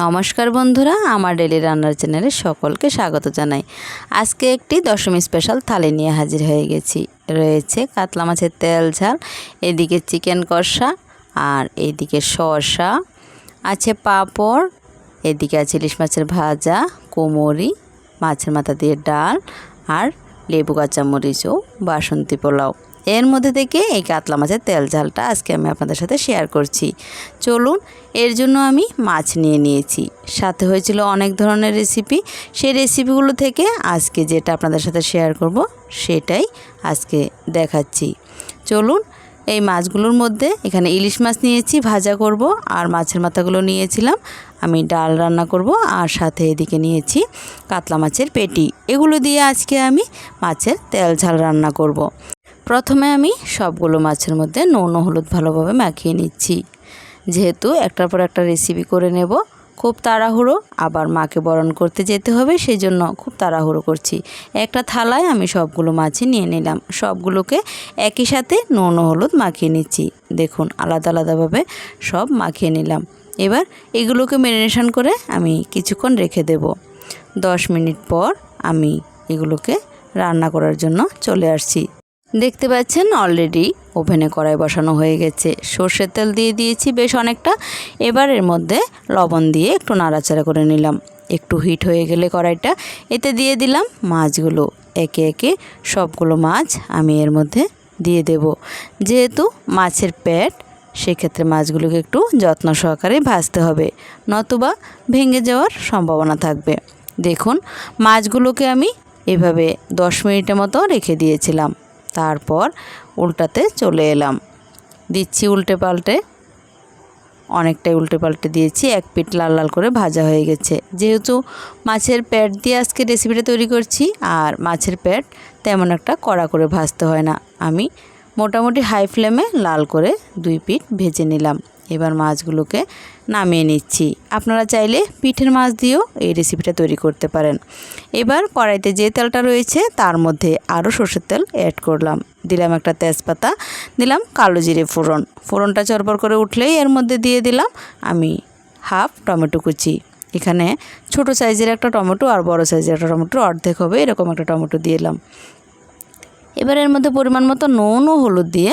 নমস্কার বন্ধুরা, আমার ডেলি রান্নার চ্যানেলে সকলকে স্বাগত জানাই। আজকে একটি দশমী স্পেশাল থালি নিয়ে হাজির হয়ে গেছি। রয়েছে কাতলা মাছের তেল ঝাল, এদিকে চিকেন কষা, আর এদিকে শসা, আছে পাঁপড়, এদিকে আছে ইলিশ মাছের ভাজা কোমরি মাছের মাথা দিয়ে ডাল, আর লেবু কাঁচামরিচ ও বাসন্তী পোলাও। এর মধ্যে থেকে এই কাতলা মাছের তেল ঝালটা আজকে আমি আপনাদের সাথে শেয়ার করছি। চলুন, এর জন্য আমি মাছ নিয়ে নিয়েছি। সাথে হয়েছিল অনেক ধরনের রেসিপি সেই রেসিপিগুলো থেকে আজকে যেটা আপনাদের সাথে শেয়ার করব, সেটাই আজকে দেখাচ্ছি। চলুন, এই মাছগুলোর মধ্যে এখানে ইলিশ মাছ নিয়েছি, ভাজা করব, আর মাছের মাথাগুলো নিয়েছিলাম। আমি ডাল রান্না করব, আর সাথে এদিকে নিয়েছি কাতলা মাছের পেটি। এগুলো দিয়ে আজকে আমি মাছের তেল ঝাল রান্না করব। প্রথমে আমি সবগুলো মাছের মধ্যে নুন হলুদ ভালোভাবে মাখিয়ে নিচ্ছি। যেহেতু একটার পর একটা রেসিপি করে নেব, খুব তাড়াহুড়ো আবার মাকে বরণ করতে যেতে হবে সেই জন্য খুব তাড়াহুড়ো করছি। একটা থালায় আমি সবগুলো মাছই নিয়ে নিলাম। সবগুলোকে একই সাথে নুন হলুদ মাখিয়ে নিচ্ছি। দেখুন, আলাদা আলাদাভাবে সব মাখিয়ে নিলাম। এবার এগুলোকে ম্যারিনেশন করে আমি কিছুক্ষণ রেখে দেব। দশ মিনিট পর আমি এগুলোকে রান্না করার জন্য চলে আসছি। দেখতে পাচ্ছেন অলরেডি ওভেনে কড়াই বসানো হয়ে গেছে। সর্ষের তেল দিয়ে দিয়েছি বেশ অনেকটা। এবার এর মধ্যে লবণ দিয়ে একটু নাড়াচাড়া করে নিলাম। একটু হিট হয়ে গেলে কড়াইটা। এতে দিয়ে দিলাম মাছগুলো। একে একে সবগুলো মাছ আমি এর মধ্যে দিয়ে দেব। যেহেতু মাছের পেট, সেক্ষেত্রে মাছগুলোকে একটু যত্ন সহকারে ভাজতে হবে। নতুবা ভেঙে যাওয়ার সম্ভাবনা থাকবে। দেখুন, মাছগুলোকে আমি এভাবে দশ মিনিটের মতো রেখে দিয়েছিলাম। তারপর উল্টাতে চলে এলাম। দিচ্ছি উল্টে পাল্টে। অনেকটাই উল্টে পাল্টে দিয়েছি, এক পিট লাল লাল করে ভাজা হয়ে গেছে। যেহেতু মাছের প্যাট দিয়ে আজকে রেসিপিটা তৈরি করছি, আর মাছের প্যাট তেমন একটা কড়া করে ভাজতে হয় না। আমি মোটামুটি হাই ফ্লেমে লাল করে দুই পিট ভেজে নিলাম। এবার মাছগুলোকে নামিয়ে নিচ্ছি। আপনারা চাইলে পিঠের মাছ দিয়েও এই রেসিপিটা তৈরি করতে পারেন। এবার কড়াইতে যে তেলটা রয়েছে তার মধ্যে আরও সর্ষের তেল অ্যাড করলাম। দিলাম একটা তেজপাতা, দিলাম কালো জিরে ফোড়ন। ফোড়নটা চরপর করে উঠলেই এর মধ্যে দিয়ে দিলাম আমি হাফ টমেটো কুচি। এখানে ছোট সাইজের একটা টমেটো আর বড় সাইজের একটা টমেটো অর্ধেক হবে, এরকম একটা টমেটো দিয়ে এলাম এবার এর মধ্যে পরিমাণ মতো নুন ও হলুদ দিয়ে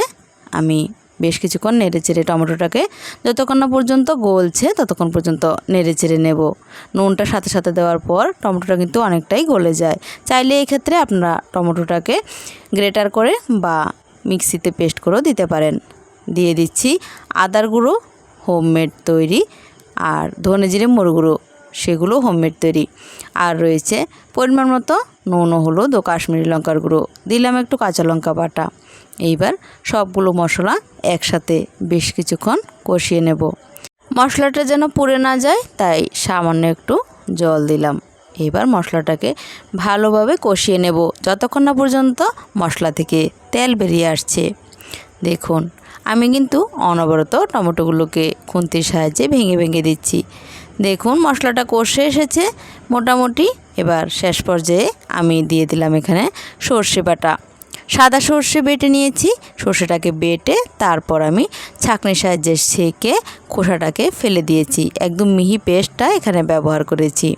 আমি বেশ কিছুক্ষণ নেড়ে চেড়ে টমেটোটাকে যতক্ষণ না পর্যন্ত গলছে ততক্ষণ পর্যন্ত নেড়ে চেড়ে নেব। নুনটা সাথে সাথে দেওয়ার পর টমেটোটা কিন্তু অনেকটাই গলে যায়। চাইলে এক্ষেত্রে আপনারা টমেটোটাকে গ্রেটার করে বা মিক্সিতে পেস্ট করেও দিতে পারেন। দিয়ে দিচ্ছি আদার গুঁড়ো, হোমমেড তৈরি, আর ধনে জিরে গুঁড়ো সেগুলো হোমমেড তৈরি। আর রয়েছে পরিমাণ মতো নুন, হলুদ ও কাশ্মীরি লঙ্কার গুঁড়ো। দিলাম একটু কাঁচা লঙ্কা বাটা। এইবার সবগুলো মশলা একসাথে বেশ কিছুক্ষণ কষিয়ে নেব। মশলাটা যেন পুড়ে না যায়, তাই সামান্য একটু জল দিলাম। এবার মশলাটাকে ভালোভাবে কষিয়ে নেব। যতক্ষণ না পর্যন্ত মশলা থেকে তেল বেরিয়ে আসছে। দেখুন, আমি কিন্তু অনবরত টমেটোগুলোকে খুন্তির সাহায্যে ভেঙে ভেঙে দিচ্ছি। দেখুন, মশলাটা কষে এসেছে। মোটামুটি এবার শেষ পর্যায়ে আমি দিয়ে দিলাম এখানে সর্ষে বাটা। সাদা সর্ষে বেটে নিয়েছি, সর্ষেটাকে বেটে তারপর আমি ছাঁকনির সাহায্যে সেকে খোসাটাকে ফেলে দিয়েছি। একদম মিহি পেস্টটা এখানে ব্যবহার করেছি।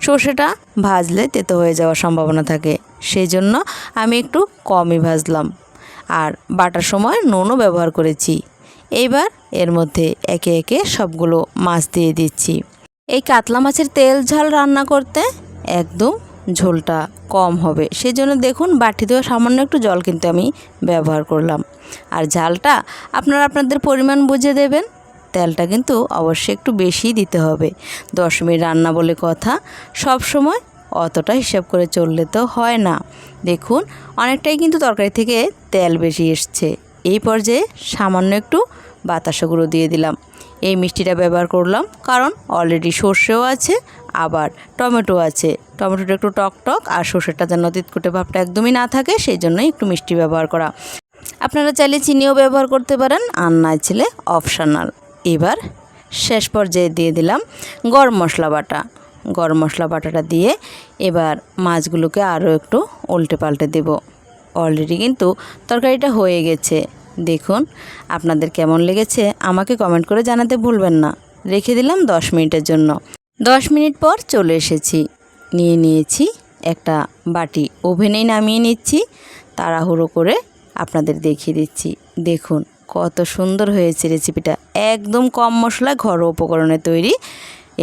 সর্ষেটা ভাজলে তেতো হয়ে যাওয়ার সম্ভাবনা থাকে সেই জন্য আমি একটু কমই ভাজলাম। আর বাটার সময় নুনও ব্যবহার করেছি। এইবার এর মধ্যে একে একে সবগুলো মাছ দিয়ে দিচ্ছি। এই কাতলা মাছের তেল ঝাল রান্না করতে একদম ঝোলটা কম হবে। সেই জন্য দেখুন, বাটি দেওয়া সামান্য একটু জল কিন্তু আমি ব্যবহার করলাম। আর ঝালটা আপনারা আপনাদের পরিমাণ বুঝে দেবেন, তেলটা কিন্তু অবশ্যই একটু বেশিই দিতে হবে। দশ মিনিট রান্না বলে কথা, সব সময় অতটা হিসাব করে চললে তো হয় না। দেখুন, অনেকটাই কিন্তু তরকারি থেকে তেল বেশি এসছে। এই পর্যায়ে সামান্য একটু বাতাসা গুঁড়ো দিয়ে দিলাম। এই মিষ্টিটা ব্যবহার করলাম কারণ অলরেডি সর্ষেও আছে, আবার টমেটো আছে। টমেটোটা একটু টক টক আর সর্ষেটা যেন তিতকুটে ভাবটা একদমই না থাকে, সেই জন্যই একটু মিষ্টি ব্যবহার করা। আপনারা চাইলে চিনিও ব্যবহার করতে পারেন, আর না ছেলে অপশনাল এবার শেষ পর্যায়ে দিয়ে দিলাম গরম মশলা বাটা। গরম মশলা বাটাটা দিয়ে এবার মাছগুলোকে আরও একটু উল্টে পাল্টে দেব। অলরেডি কিন্তু তরকারিটা হয়ে গেছে। দেখুন, আপনাদের কেমন লেগেছে আমাকে কমেন্ট করে জানাতে ভুলবেন না। রেখে দিলাম দশ মিনিটের জন্য। দশ মিনিট পর চলে এসেছি। নিয়ে নিয়েছি একটা বাটি। ওভেনেই নামিয়ে নিচ্ছি। তাড়াহুড়ো করে আপনাদের দেখিয়ে দিচ্ছি। দেখুন, কত সুন্দর হয়েছে রেসিপিটা। একদম কম মশলায় ঘরোয়া উপকরণে তৈরি।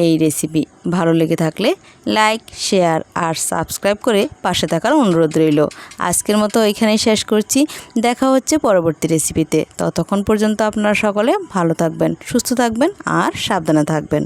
এই রেসিপি ভালো লেগে থাকলে লাইক শেয়ার আর সাবস্ক্রাইব করে পাশে থাকার অনুরোধ রইল। আজকের মতো এখানেই শেষ করছি। দেখা হচ্ছে পরবর্তী রেসিপিতে ততক্ষণ পর্যন্ত আপনারা সকলে ভালো থাকবেন, সুস্থ থাকবেন আর সাবধানে থাকবেন।